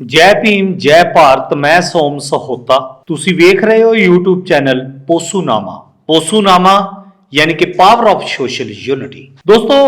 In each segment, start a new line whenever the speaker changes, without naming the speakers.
ਜੈ ਭੀਮ, ਜੈ ਭਾਰਤ, ਮੈਂ ਸੋਮ ਸਹੋਤਾ। ਤੁਸੀਂ ਵੇਖ ਰਹੇ ਹੋ YouTube ਚੈਨਲ ਪੋਸੂਨਾਮਾ। ਪੋਸੂਨਾਮਾ ਯਾਨੀ ਕਿ ਪਾਵਰ ਆਫ ਸੋਸ਼ਲ ਯੂਨਿਟੀ ਦੋਸਤੋ,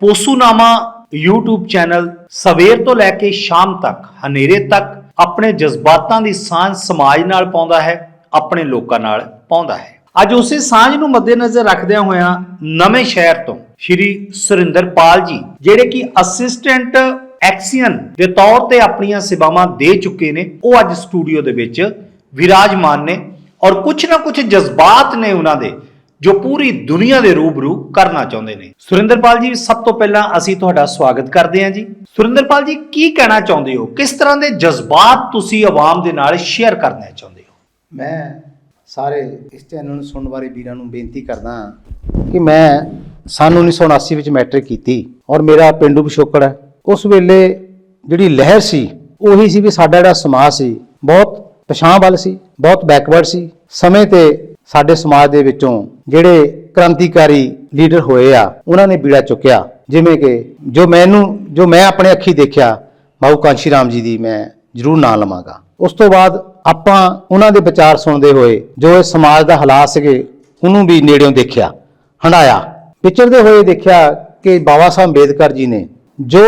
ਪੋਸੂਨਾਮਾ YouTube ਚੈਨਲ ਸਵੇਰ ਤੋਂ ਲੈ ਕੇ ਸ਼ਾਮ ਤੱਕ, ਹਨੇਰੇ ਤੱਕ ਆਪਣੇ ਜਜ਼ਬਾਤਾਂ ਦੀ ਸਾਂਝ ਸਮਾਜ ਨਾਲ ਪਾਉਂਦਾ ਹੈ, ਆਪਣੇ ਲੋਕਾਂ ਨਾਲ ਪਾਉਂਦਾ ਹੈ। ਅੱਜ ਉਸੇ ਸਾਂਝ ਨੂੰ ਮੱਦੇਨਜ਼ਰ ਰੱਖਦਿਆਂ ਹੋਇਆਂ ਨਵੇਂ ਸ਼ਹਿਰ ਤੋਂ ਸ਼੍ਰੀ ਸੁਰਿੰਦਰਪਾਲ ਜੀ, ਜਿਹੜੇ ਕਿ ਅਸਿਸਟੈਂਟ ਐਕਸੀਅਨ ਦੇ ਤੌਰ ਤੇ ਆਪਣੀਆਂ ਸੇਵਾਵਾਂ ਦੇ ਚੁੱਕੇ ਨੇ, ਉਹ ਅੱਜ ਸਟੂਡੀਓ ਦੇ ਵਿੱਚ ਵਿਰਾਜਮਾਨ ਨੇ ਔਰ ਕੁਝ ਨਾ ਕੁਝ ਜਜ਼ਬਾਤ ਨੇ ਉਹਨਾਂ ਦੇ ਜੋ ਪੂਰੀ ਦੁਨੀਆ ਦੇ ਰੂਬਰੂ ਕਰਨਾ ਚਾਹੁੰਦੇ ਨੇ। ਸੁਰਿੰਦਰਪਾਲ ਜੀ, ਸਭ ਤੋਂ ਪਹਿਲਾਂ ਅਸੀਂ ਤੁਹਾਡਾ ਸਵਾਗਤ ਕਰਦੇ ਹਾਂ ਜੀ। ਸੁਰਿੰਦਰਪਾਲ ਜੀ, ਕੀ ਕਹਿਣਾ ਚਾਹੁੰਦੇ ਹੋ? ਕਿਸ ਤਰ੍ਹਾਂ ਦੇ ਜਜ਼ਬਾਤ ਤੁਸੀਂ ਆਵਾਮ ਦੇ ਨਾਲ ਸ਼ੇਅਰ ਕਰਨਾ ਚਾਹੁੰਦੇ ਹੋ?
ਮੈਂ ਸਾਰੇ ਇਸ ਚੈਨਲ ਨੂੰ ਸੁਣਨ ਵਾਲੇ ਵੀਰਾਂ ਨੂੰ ਬੇਨਤੀ ਕਰਦਾ ਹਾਂ ਕਿ ਮੈਂ ਸਨ 1979 ਵਿੱਚ ਮੈਟ੍ਰਿਕ ਕੀਤੀ ਔਰ ਮੇਰਾ ਪਿੰਡੂ ਪਿਛੋਕੜ ਹੈ। ਉਸ ਵੇਲੇ ਜਿਹੜੀ ਲਹਿਰ ਸੀ, ਉਹੀ ਸੀ ਵੀ ਸਾਡਾ ਜਿਹੜਾ ਸਮਾਜ ਸੀ, ਬਹੁਤ ਪਛਾਣ ਵੱਲ ਸੀ, ਬਹੁਤ ਬੈਕਵਰਡ ਸੀ। ਸਮੇਂ ਤੇ ਸਾਡੇ ਸਮਾਜ ਦੇ ਵਿੱਚੋਂ ਜਿਹੜੇ ਕ੍ਰਾਂਤੀਕਾਰੀ ਲੀਡਰ ਹੋਏ ਆ, ਉਹਨਾਂ ਨੇ ਬੀੜਾ ਚੁੱਕਿਆ। ਜਿਵੇਂ ਕਿ ਜੋ ਮੈਨੂੰ, ਜੋ ਮੈਂ ਆਪਣੇ ਅੱਖੀ ਦੇਖਿਆ ਬਾਬੂ ਕਾਂਸ਼ੀ ਰਾਮ ਜੀ ਦੀ ਮੈਂ ਜ਼ਰੂਰ ਨਾਂ ਲਵਾਂਗਾ। ਉਸ ਤੋਂ ਬਾਅਦ ਆਪਾਂ ਉਹਨਾਂ ਦੇ ਵਿਚਾਰ ਸੁਣਦੇ ਹੋਏ, ਜੋ ਇਹ ਸਮਾਜ ਦਾ ਹਾਲਾਤ ਸੀਗੇ, ਉਹਨੂੰ ਵੀ ਨੇੜਿਓਂ ਦੇਖਿਆ, ਹੰਡਾਇਆ। ਵਿਚਰਦੇ ਹੋਏ ਦੇਖਿਆ ਕਿ ਬਾਬਾ ਸਾਹਿਬ ਅੰਬੇਦਕਰ ਜੀ ਨੇ ਜੋ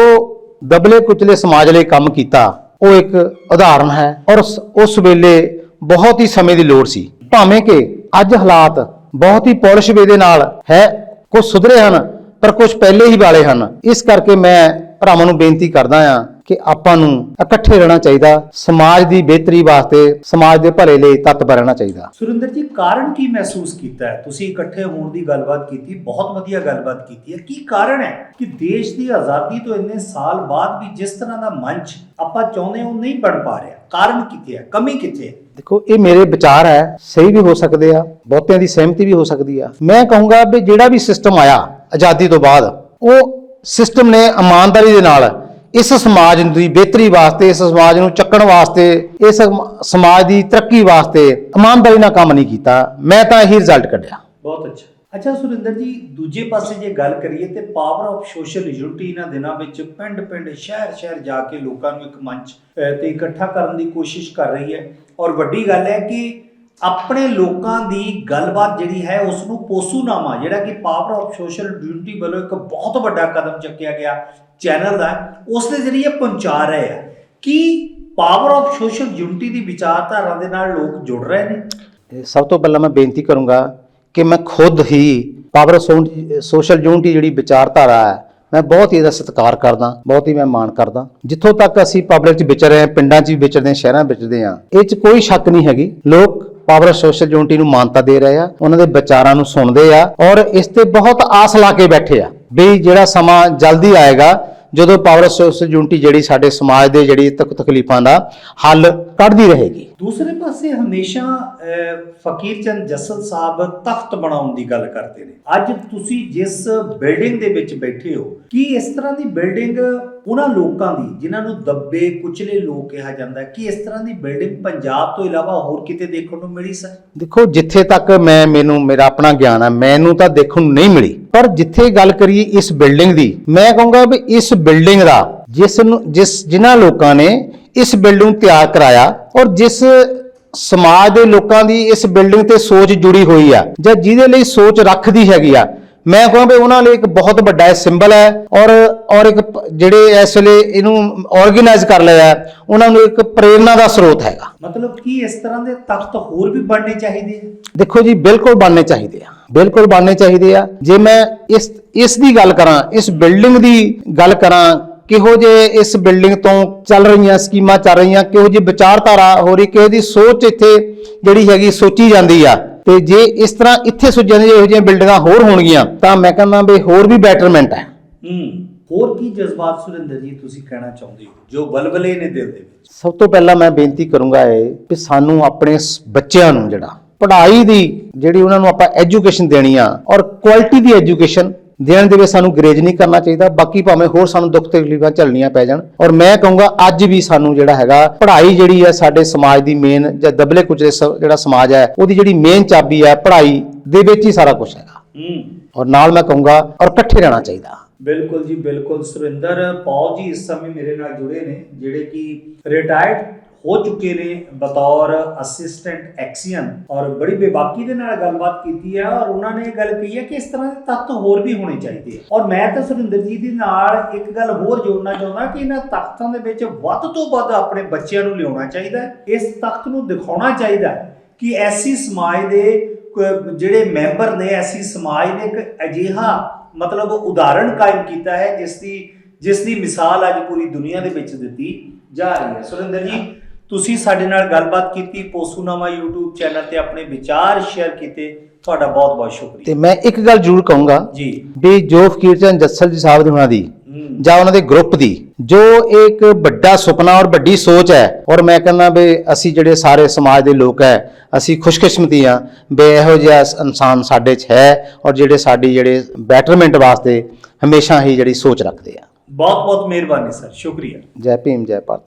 ਦਬਲੇ ਕੁਚਲੇ ਸਮਾਜ ਲਈ ਕੰਮ ਕੀਤਾ, ਉਹ ਇੱਕ ਉਦਾਹਰਣ ਹੈ ਔਰ ਉਸ- ਵੇਲੇ ਬਹੁਤ ਹੀ ਸਮੇਂ ਦੀ ਲੋੜ ਸੀ। ਭਾਵੇਂ ਕਿ ਅੱਜ ਹਾਲਾਤ ਬਹੁਤ ਹੀ ਪੌਲਿਸ਼ ਵੇ ਦੇ ਨਾਲ ਹੈ ਕੁਝ ਸੁਧਰੇ ਹਨ, ਪਰ ਕੁਝ ਪਹਿਲੇ ਹੀ ਵਾਲੇ ਹਨ। ਇਸ ਕਰਕੇ ਮੈਂ ਭਰਾਵਾਂ ਨੂੰ ਬੇਨਤੀ ਕਰਦਾ ਹਾਂ ਕਿ ਆਪਾਂ ਨੂੰ ਇਕੱਠੇ ਰਹਿਣਾ ਚਾਹੀਦਾ ਸਮਾਜ ਦੀ ਬਿਹਤਰੀ ਵਾਸਤੇ ਸਮਾਜ ਦੇ ਭਲੇ ਲਈ ਤਤਪਰ ਰਹਿਣਾ ਚਾਹੀਦਾ।
ਸੁਰਿੰਦਰ ਜੀ ਕਾਰਨ ਕੀ ਮਹਿਸੂਸ ਕੀਤਾ ਹੈ? ਤੁਸੀਂ ਇਕੱਠੇ ਹੋਣ ਦੀ ਗੱਲਬਾਤ ਕੀਤੀ ਬਹੁਤ ਵਧੀਆ ਗੱਲਬਾਤ ਕੀਤੀ ਹੈ। ਕੀ ਕਾਰਨ ਹੈ ਕਿ ਦੇਸ਼ ਦੀ ਆਜ਼ਾਦੀ ਤੋਂ ਇੰਨੇ ਸਾਲ ਬਾਅਦ ਵੀ ਜਿਸ ਤਰ੍ਹਾਂ ਦਾ ਮੰਚ ਆਪਾਂ ਚਾਹੁੰਦੇ ਹਾਂ ਉਹ ਨਹੀਂ ਬਣ ਪਾ ਰਿਹਾ? ਕਾਰਨ ਕਿੱਥੇ ਹੈ? ਕਮੀ ਕਿੱਥੇ ਹੈ?
ਦੇਖੋ ਇਹ ਮੇਰੇ ਵਿਚਾਰ ਹੈ ਸਹੀ ਵੀ ਹੋ ਸਕਦੇ ਆ ਬਹੁਤਿਆਂ ਦੀ ਸਹਿਮਤੀ ਵੀ ਹੋ ਸਕਦੀ ਆ। ਮੈਂ ਕਹੂੰਗਾ ਵੀ ਜਿਹੜਾ ਵੀ ਸਿਸਟਮ ਆਇਆ ਆਜ਼ਾਦੀ ਤੋਂ ਬਾਅਦ ਉਹ ਸਿਸਟਮ ਨੇ ਇਮਾਨਦਾਰੀ ਦੇ ਨਾਲ ਇਸ ਸਮਾਜ ਦੀ ਬਿਹਤਰੀ ਵਾਸਤੇ ਇਸ ਸਮਾਜ ਨੂੰ ਚੱਕਣ ਵਾਸਤੇ ਇਸ ਸਮ- ਸਮਾਜ ਦੀ ਤਰੱਕੀ ਵਾਸਤੇ ਇਮਾਨਦਾਰੀ ਨਾਲ ਕੰਮ ਨਹੀਂ ਕੀਤਾ। ਮੈਂ ਤਾਂ ਇਹੀ ਰਿਜ਼ਲਟ ਕੱਢਿਆ।
ਬਹੁਤ ਅੱਛਾ। ਅੱਛਾ ਸੁਰਿੰਦਰ ਜੀ ਦੂਜੇ ਪਾਸੇ ਜੇ ਗੱਲ ਕਰੀਏ ਤੇ ਪਾਵਰ ਆਫ ਸੋਸ਼ਲ ਯੂਨਿਟੀ ਇਹਨਾਂ ਦਿਨਾਂ ਵਿੱਚ ਪਿੰਡ ਪਿੰਡ ਸ਼ਹਿਰ ਸ਼ਹਿਰ ਜਾ ਕੇ ਲੋਕਾਂ ਨੂੰ ਇੱਕ ਮੰਚ ਤੇ ਇਕੱਠਾ ਕਰਨ ਦੀ ਕੋਸ਼ਿਸ਼ ਕਰ ਰਹੀ ਹੈ। ਔਰ ਵੱਡੀ ਗੱਲ ਹੈ ਕਿ ਆਪਣੇ ਲੋਕਾਂ ਦੀ ਗੱਲਬਾਤ ਜਿਹੜੀ ਹੈ ਉਸ ਨੂੰ ਪੋਸੂਨਾਮਾ, ਜਿਹੜਾ ਕਿ ਪਾਵਰ ਆਫ ਸੋਸ਼ਲ ਯੂਨਿਟੀ ਵੱਲੋਂ ਇੱਕ ਬਹੁਤ ਵੱਡਾ ਕਦਮ ਚੱਕਿਆ ਗਿਆ ਚੈਨਲ ਦਾ ਉਸ ਦੇ ਜ਼ਰੀਏ ਪਹੁੰਚਾ ਰਹੇ ਆ। ਕੀ ਪਾਵਰ ਆਫ ਸੋਸ਼ਲ ਯੂਨਿਟੀ ਦੀ ਵਿਚਾਰਧਾਰਾ ਦੇ ਨਾਲ ਲੋਕ ਜੁੜ ਰਹੇ ਨੇ?
ਸਭ ਤੋਂ ਪਹਿਲਾਂ ਮੈਂ ਬੇਨਤੀ ਕਰੂੰਗਾ ਕਿ ਮੈਂ ਖੁਦ ਹੀ ਪਾਵਰ ਸੋਸ਼ਲ ਯੂਨਿਟੀ ਜਿਹੜੀ ਵਿਚਾਰਧਾਰਾ ਹੈ, ਮੈਂ ਬਹੁਤ ਹੀ ਇਹਦਾ ਸਤਿਕਾਰ ਕਰਦਾ, ਬਹੁਤ ਹੀ ਮੈਂ ਮਾਣ ਕਰਦਾ। ਜਿੱਥੋਂ ਤੱਕ ਅਸੀਂ ਪਬਲਿਕ 'ਚ ਵਿਚਰ ਰਹੇ ਹਾਂ, ਪਿੰਡਾਂ 'ਚ ਵੀ ਵਿਚਰਦੇ ਹਾਂ, ਸ਼ਹਿਰਾਂ 'ਚ ਵਿਚਰਦੇ ਹਾਂ, ਇਹ 'ਚ ਕੋਈ ਸ਼ੱਕ ਨਹੀਂ ਹੈਗੀ। ਲੋਕ ਪਾਵਰ ਸੋਸ਼ਲ ਯੂਨਿਟੀ ਨੂੰ ਮਾਨਤਾ ਦੇ ਰਹੇ ਆ, ਉਹਨਾਂ ਦੇ ਵਿਚਾਰਾਂ ਨੂੰ ਸੁਣਦੇ ਆ ਔਰ ਇਸ ਤੇ ਬਹੁਤ ਆਸ ਲਾ ਕੇ ਬੈਠੇ ਆ ਵੀ ਜਿਹੜਾ ਸਮਾਂ ਜਲਦੀ ਆਏਗਾ ਜਦੋਂ ਪਾਵਰ ਸੋਸ਼ਲ ਯੂਨਿਟੀ ਜਿਹੜੀ ਸਾਡੇ ਸਮਾਜ ਦੇ ਜਿਹੜੀ ਤਕ ਤਕਲੀਫਾਂ ਦਾ ਹੱਲ ਕੱਢਦੀ ਰਹੇਗੀ।
ਦੂਸਰੇ ਪਾਸੇ ਹਮੇਸ਼ਾ ਫਕੀਰ ਚੰਦ ਜੱਸਲ ਸਾਹਿਬ ਤਖਤ ਬਣਾਉਣ ਦੀ ਗੱਲ ਕਰਦੇ ਨੇ। ਅੱਜ ਤੁਸੀਂ ਜਿਸ ਬਿਲਡਿੰਗ ਦੇ ਵਿੱਚ ਬੈਠੇ ਹੋ ਕੀ ਇਸ ਤਰ੍ਹਾਂ ਦੀ ਬਿਲਡਿੰਗ ਉਹਨਾਂ ਲੋਕਾਂ ਦੀ ਜਿਨ੍ਹਾਂ ਨੂੰ ਦੱਬੇ ਕੁਚਲੇ ਲੋਕ ਕਿਹਾ ਜਾਂਦਾ ਹੈ ਕੀ ਇਸ ਤਰ੍ਹਾਂ ਦੀ ਬਿਲਡਿੰਗ ਪੰਜਾਬ ਤੋਂ ਇਲਾਵਾ ਹੋਰ ਕਿਤੇ ਦੇਖਣ ਨੂੰ ਮਿਲੀ ਸਰ?
ਦੇਖੋ ਜਿੱਥੇ ਤੱਕ ਮੈਂ ਮੈਨੂੰ ਮੇਰਾ ਆਪਣਾ ਗਿਆਨ ਹੈ ਮੈਨੂੰ ਤਾਂ ਦੇਖਣ ਨੂੰ ਨਹੀਂ ਮਿਲੀ। ਪਰ ਜਿੱਥੇ ਗੱਲ ਕਰੀਏ ਇਸ ਬਿਲਡਿੰਗ ਦੀ ਮੈਂ ਕਹੂੰਗਾ ਵੀ ਇਸ ਬਿਲਡਿੰਗ ਦਾ ਜਿਸ ਨੂੰ ਜਿਸ ਜਿਨ੍ਹਾਂ ਲੋਕਾਂ ਨੇ ਇਸ ਬਿਲਡਿੰਗ ਨੂੰ ਤਿਆਰ ਕਰਾਇਆ ਔਰ ਜਿਸ ਸਮਾਜ ਦੇ ਲੋਕਾਂ ਦੀ ਇਸ ਬਿਲਡਿੰਗ ਤੇ ਸੋਚ ਜੁੜੀ ਹੋਈ ਆ ਜਾਂ ਜਿਹਦੇ ਲਈ ਸੋਚ ਰੱਖਦੀ ਹੈਗੀ ਆ ਮੈਂ ਕਹਾਂ ਵੀ ਉਹਨਾਂ ਲਈ ਇੱਕ ਬਹੁਤ ਵੱਡਾ ਇਹ ਸਿੰਬਲ ਹੈ ਔਰ ਔਰ ਇੱਕ ਜਿਹੜੇ ਇਸ ਵੇਲੇ ਇਹਨੂੰ ਆਰਗੇਨਾਈਜ਼ ਕਰ ਲਿਆ ਉਹਨਾਂ ਨੂੰ ਇੱਕ ਪ੍ਰੇਰਣਾ ਦਾ ਸਰੋਤ ਹੈਗਾ।
ਮਤਲਬ ਕੀ ਇਸ ਤਰ੍ਹਾਂ ਦੇ ਤਖਤ ਹੋਰ ਵੀ ਬਣਨੇ ਚਾਹੀਦੇ ਆ?
ਦੇਖੋ ਜੀ ਬਿਲਕੁਲ ਬਣਨੇ ਚਾਹੀਦੇ ਆ। ਬਿਲਕੁਲ ਬਣਨੇ ਚਾਹੀਦੇ ਆ। ਜੇ ਮੈਂ ਇਸ ਇਸ ਦੀ ਗੱਲ ਕਰਾਂ ਇਸ ਬਿਲਡਿੰਗ ਦੀ ਗੱਲ ਕਰਾਂ ਕਿਹੋ ਜੇ ਇਸ ਬਿਲਡਿੰਗ ਤੋਂ ਚੱਲ ਰਹੀਆਂ ਸਕੀਮਾਂ ਚੱਲ ਰਹੀਆਂ ਕਿਹੋ ਜੀ ਵਿਚਾਰਧਾਰਾ ਹੋ ਰਹੀ ਕਿਹੋ ਦੀ ਸੋਚ ਇੱਥੇ ਜਿਹੜੀ ਹੈਗੀ ਸੋਚੀ ਜਾਂਦੀ ਆ। ਤੇ ਜੇ ਇਸ ਤਰ੍ਹਾਂ ਇੱਥੇ ਸੁਝਣ ਦੀ ਇਹੋ ਜਿਹੀਆਂ ਬਿਲਡਿੰਗਾਂ ਹੋਰ ਹੋਣਗੀਆਂ ਤਾਂ ਮੈਂ ਕਹਿੰਦਾ ਵੀ ਹੋਰ ਵੀ ਬੈਟਰਮੈਂਟ ਹੈ
ਹੂੰ ਹੋਰ ਕੀ ਜਜ਼ਬਾਤ ਸੁਰਿੰਦਰ ਜੀ ਤੁਸੀਂ ਕਹਿਣਾ ਚਾਹੁੰਦੇ ਹੋ ਜੋ ਬਲਬਲੇ ਨੇ ਦਿਲ ਦੇ ਵਿੱਚ?
ਸਭ ਤੋਂ ਪਹਿਲਾਂ ਮੈਂ ਬੇਨਤੀ ਕਰੂੰਗਾ ਇਹ ਕਿ ਸਾਨੂੰ ਆਪਣੇ ਬੱਚਿਆਂ ਨੂੰ ਜਿਹੜਾ ਪੜ੍ਹਾਈ ਦੀ ਜਿਹੜੀ ਉਹਨਾਂ ਨੂੰ ਆਪਾਂ ਐਜੂਕੇਸ਼ਨ ਦੇਣੀ ਆ ਔਰ ਕੁਆਲਿਟੀ ਦੀ ਐਜੂਕੇਸ਼ਨ ਦੇਣ ਦੇ ਵਿੱਚ ਸਾਨੂੰ ਗਰੇਜ ਨਹੀਂ ਕਰਨਾ ਚਾਹੀਦਾ ਬਾਕੀ ਭਾਵੇਂ ਹੋਰ ਸਾਨੂੰ ਦੁੱਖ ਤਕਲੀਫਾਂ ਝੱਲਣੀਆਂ ਪੈ ਜਾਣ। ਔਰ ਮੈਂ ਕਹੂੰਗਾ ਅੱਜ ਵੀ ਸਾਨੂੰ ਜਿਹੜਾ ਹੈਗਾ ਪੜ੍ਹਾਈ ਜਿਹੜੀ ਹੈ ਸਾਡੇ ਸਮਾਜ ਦੀ ਮੇਨ ਜਾਂ ਦਬਲੇ ਕੁਚਲੇ ਜਿਹੜਾ ਸਮਾਜ ਹੈ ਉਹਦੀ ਜਿਹੜੀ ਮੇਨ ਚਾਬੀ ਹੈ ਪੜ੍ਹਾਈ ਦੇ ਵਿੱਚ ਹੀ ਸਾਰਾ ਕੁਝ ਹੈਗਾ।
ਹੂੰ।
ਔਰ ਨਾਲ ਮੈਂ ਕਹੂੰਗਾ ਔਰ ਇਕੱਠੇ ਰਹਿਣਾ ਚਾਹੀਦਾ।
ਬਿਲਕੁਲ ਜੀ ਬਿਲਕੁਲ। ਸੁਰਿੰਦਰ ਪੌਲ ਜੀ ਇਸ ਸਮੇਂ ਮੇਰੇ ਨਾਲ ਜੁੜੇ ਨੇ ਜਿਹੜੇ ਕਿ ਰਿਟਾਇਰਡ ਹੋ ਚੁੱਕੇ ਨੇ ਬਤੌਰ ਅਸਿਸਟੈਂਟ ਐਕਸੀਅਨ ਔਰ ਬੜੀ ਬੇਬਾਕੀ ਦੇ ਨਾਲ ਗੱਲਬਾਤ ਕੀਤੀ ਹੈ ਔਰ ਉਹਨਾਂ ਨੇ ਇਹ ਗੱਲ ਕਹੀ ਹੈ ਕਿ ਇਸ ਤਰ੍ਹਾਂ ਦੇ ਤੱਤ ਹੋਰ ਵੀ ਹੋਣੇ ਚਾਹੀਦੇ ਆ। ਔਰ ਮੈਂ ਤਾਂ ਸੁਰਿੰਦਰ ਜੀ ਦੇ ਨਾਲ ਇੱਕ ਗੱਲ ਹੋਰ ਜੋੜਨਾ ਚਾਹੁੰਦਾ ਕਿ ਇਹਨਾਂ ਤਖਤਾਂ ਦੇ ਵਿੱਚ ਵੱਧ ਤੋਂ ਵੱਧ ਆਪਣੇ ਬੱਚਿਆਂ ਨੂੰ ਲਿਆਉਣਾ ਚਾਹੀਦਾ ਇਸ ਤਖਤ ਨੂੰ ਦਿਖਾਉਣਾ ਚਾਹੀਦਾ ਕਿ ਐਸੀ ਸਮਾਜ ਦੇ ਜਿਹੜੇ ਮੈਂਬਰ ਨੇ, ਐਸੀ ਸਮਾਜ ਨੇ ਇੱਕ ਅਜਿਹਾ ਮਤਲਬ ਉਦਾਹਰਣ ਕਾਇਮ ਕੀਤਾ ਹੈ ਜਿਸ ਦੀ ਜਿਸ ਦੀ ਮਿਸਾਲ ਅੱਜ ਪੂਰੀ ਦੁਨੀਆ ਦੇ ਵਿੱਚ ਦਿੱਤੀ ਜਾ ਰਹੀ ਹੈ। ਸੁਰਿੰਦਰ ਜੀ ਤੁਸੀਂ ਸਾਡੇ ਨਾਲ ਗੱਲਬਾਤ ਕੀਤੀ ਪੋਸੂਨਾਮਾ YouTube ਚੈਨਲ ਤੇ ਆਪਣੇ ਵਿਚਾਰ ਸ਼ੇਅਰ ਕੀਤੇ ਤੁਹਾਡਾ ਬਹੁਤ ਬਹੁਤ
ਤੇ
ਸ਼ੁਕਰੀਆ
ਮੈਂ ਇੱਕ ਗੱਲ ਜ਼ਰੂਰ ਕਹੂੰਗਾ
ਜੀ।
ਵੀ ਜੋ ਫਕੀਰ ਚੰਦ ਜੱਸਲ ਜੀ ਸਾਹਿਬ ਦੀ ਉਹਨਾਂ ਦੀ ਜਾਂ ਉਹਨਾਂ ਦੇ ਗਰੁੱਪ ਦੀ ਜੋ ਇੱਕ ਵੱਡਾ ਸੁਪਨਾ ਔਰ ਵੱਡੀ ਸੋਚ ਹੈ ਔਰ ਮੈਂ ਕਹਿੰਦਾ ਵੀ ਅਸੀਂ ਜਿਹੜੇ ਸਾਰੇ ਸਮਾਜ ਦੇ ਲੋਕ ਹੈ ਅਸੀਂ ਖੁਸ਼ਕਿਸਮਤੀ ਆ ਵੀ ਇਹੋ ਜਿਹਾ ਇਨਸਾਨ ਸਾਡੇ 'ਚ ਹੈ ਔਰ ਜਿਹੜੇ ਸਾਡੀ ਜਿਹੜੇ ਬੈਟਰਮੈਂਟ ਵਾਸਤੇ ਹਮੇਸ਼ਾ ਹੀ ਜਿਹੜੀ ਸੋਚ ਰੱਖਦੇ ਆ।
ਬਹੁਤ ਬਹੁਤ ਮਿਹਰਬਾਨੀ ਸਰ ਸ਼ੁਕਰੀਆ।
ਜੈ ਭੀਮ ਜੈ ਭਾਰਤ